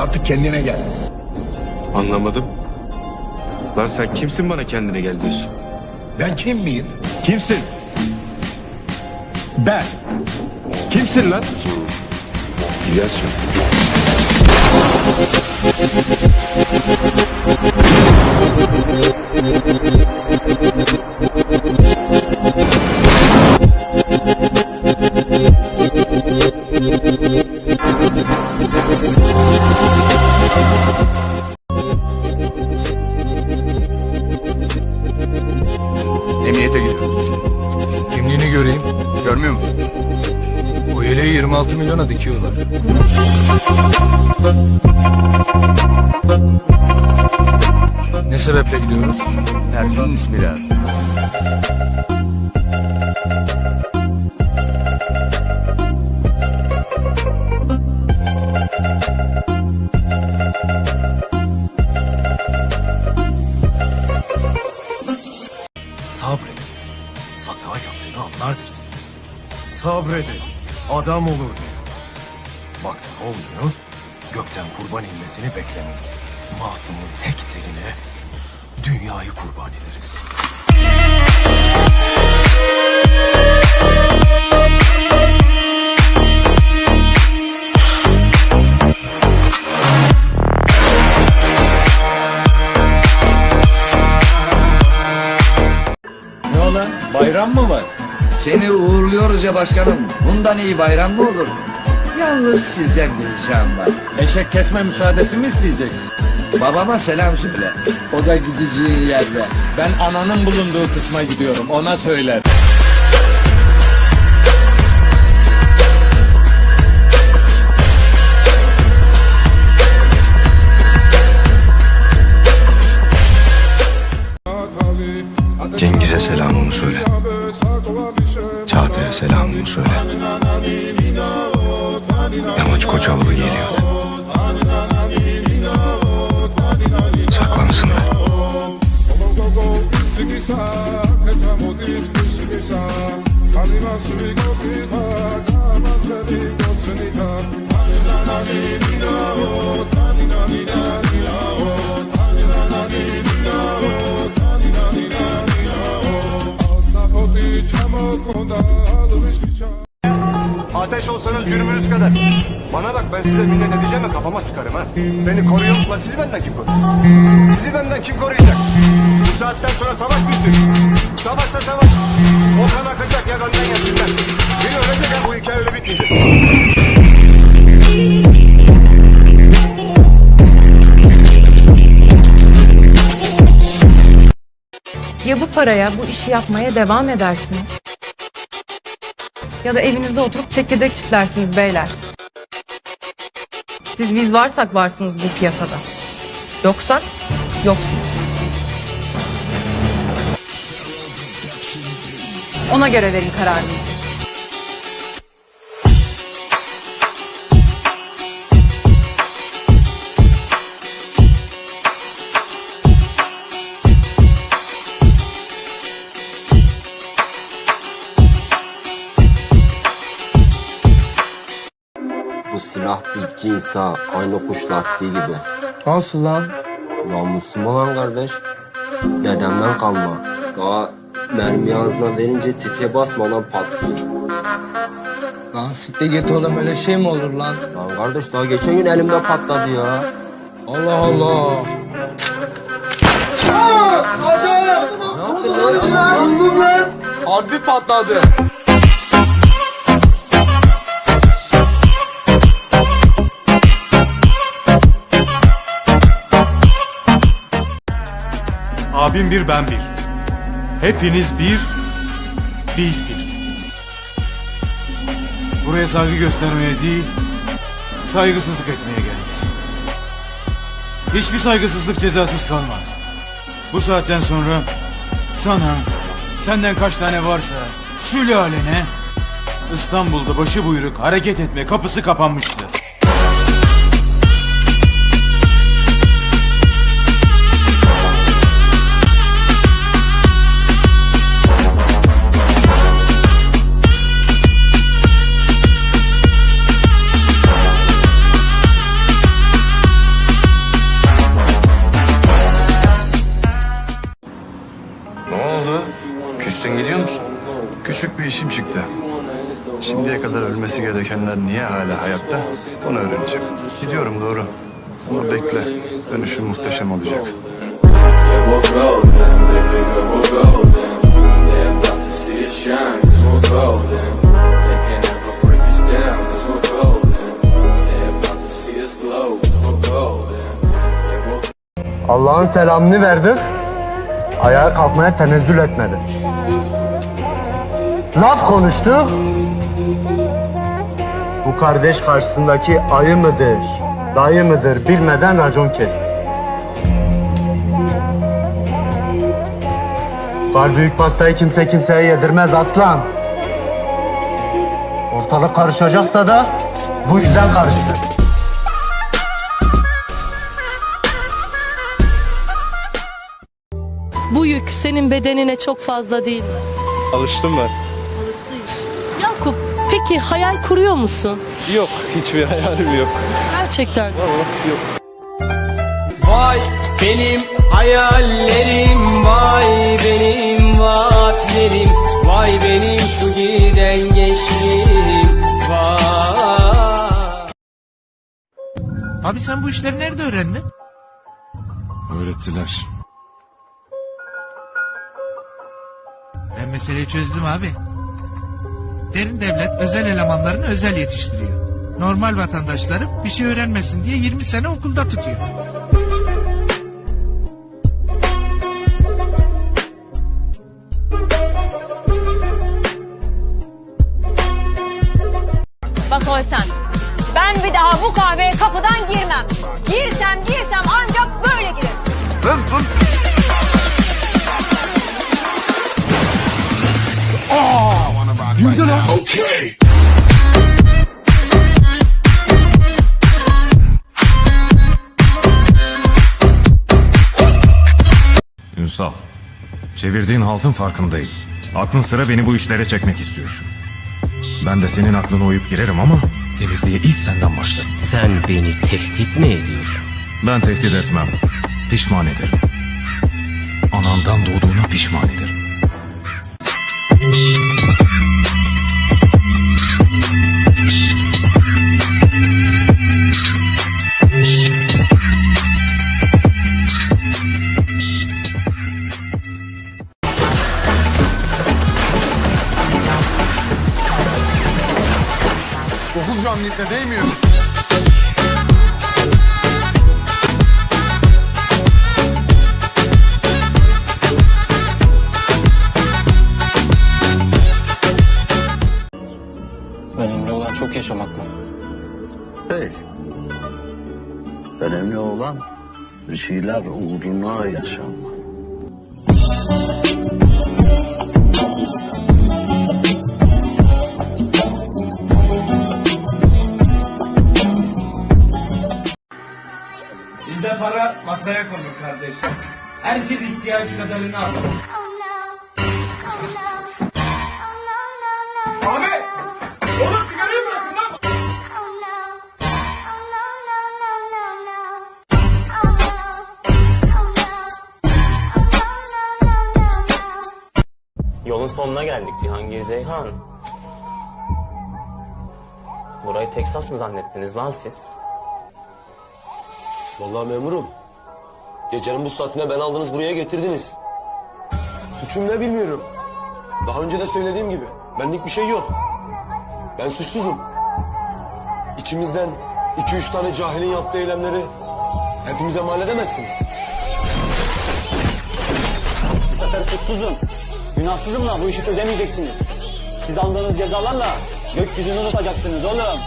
Artık kendine gel. Anlamadım. Lan sen kimsin bana kendine gel diyorsun? Ben kim miyim? Kimsin? Ben. Kimsin lan? Gidersin. Yeleği 26 milyona dikiyorlar. Ne sebeple gidiyoruz? Person'un ismi lazım. Adam olur deriz. Baktın olmuyor. Gökten kurban inmesini beklemeyiz. Masumun tek teline dünyayı kurban ederiz. Ne olan? Bayram mı var? Seni uğurluyoruz ya başkanım. Bundan iyi bayram mı olur? Yalnız sizden bir ricam var. Eşek kesme müsaadesi mi isteyeceksin? Babama selam söyle. O da gideceği yerde. Ben ananın bulunduğu kısma gidiyorum. Ona söyler. Cengiz'e selamımı söyle. Çağatay'a selamımı söyle. Yamaç Koçovalı geliyor de. Saklansınlar. Ateş olsanız cürmünüz kadar. Bana bak ben size minnet edeceğim ve kafama sıkarım ha. Beni koruyor musun? Sizi benden kim koruyacak? Sizi benden kim koruyacak? Bu saatten sonra savaş mı istiyorsun? Savaşsa savaş. O kan akacak ya benden yesinler. Beni ölecek bu hikaye öyle bitmeyecek. Ya bu paraya bu işi yapmaya devam edersiniz. Ya da evinizde oturup çekirdek çitlersiniz beyler. Siz biz varsak varsınız bu piyasada. Yoksa yoksunuz. Ona göre verin kararınızı. Bir cins ha. Aynı kuş lastiği gibi. Nasıl lan? Namusum olan kardeş. Dedemden kalma. Daha mermi ağzına verince tike basmadan patlıyor. Lan sitte git oğlum öyle şey mi olur lan? Lan kardeş daha geçen gün elimde patladı ya. Allah Allah. Harbi patladı. Abim bir ben bir. Hepiniz bir, biz bir. Buraya saygı göstermeye değil, saygısızlık etmeye gelmişsin. Hiçbir saygısızlık cezasız kalmaz. Bu saatten sonra sana, senden kaç tane varsa sülalene İstanbul'da başı buyruk hareket etme kapısı kapanmıştır. işim çıktı. Şimdiye kadar ölmesi gerekenler niye hala hayatta? Onu öğreneceğim. Gidiyorum doğru. Ama bekle. Dönüşüm muhteşem olacak. Allah'ın selamını verdik. Ayağa kalkmaya tenezzül etmedi. Laf konuştuk. Bu kardeş karşısındaki ayı mıdır, dayı mıdır bilmeden racon kesti. Kar büyük pastayı kimse kimseye yedirmez aslan. Ortalık karışacaksa da bu yüzden karıştı. Bu yük senin bedenine çok fazla değil mi? Alıştım ben. Peki hayal kuruyor musun? Yok hiçbir hayalim yok. Gerçekten. Vay benim hayallerim Vay benim vaatlerim Vay benim şu giden gençliğim Vay Abi sen bu işleri nerede öğrendin? Öğrettiler. Ben meseleyi çözdüm abi. Derin devlet özel elemanlarını özel yetiştiriyor. Normal vatandaşları bir şey öğrenmesin diye 20 sene okulda tutuyor. Bak Oysen, ben bir daha bu kahveye kapıdan girmem. Girsem girsem ancak böyle girerim. Ünsal, çevirdiğin haltın farkındayım. Aklın sıra beni bu işlere çekmek istiyorsun. Ben de senin aklına uyup girerim ama temizliğe ilk senden başlarım. Sen beni tehdit mi ediyorsun? Ben tehdit etmem. Pişman ederim. Anandan doğduğuna pişman ederim. Bir şeyler uğruna yaşamak. Bizde para masaya konur kardeş. Herkes ihtiyacı kadarını alır. Sonuna geldik Cihangir Ceyhan. Burayı Teksas mı zannettiniz lan siz? Vallahi memurum. Gecenin bu saatine ben aldınız buraya getirdiniz. Suçum ne bilmiyorum. Daha önce de söylediğim gibi benlik bir şey yok. Ben suçsuzum. İçimizden iki üç tane cahilin yaptığı eylemleri hepimize mal edemezsiniz. Bu sefer suçsuzum. Günahsızım da bu işi çözemeyeceksiniz. Siz aldığınız cezalarla gökyüzünü unutacaksınız oğlum.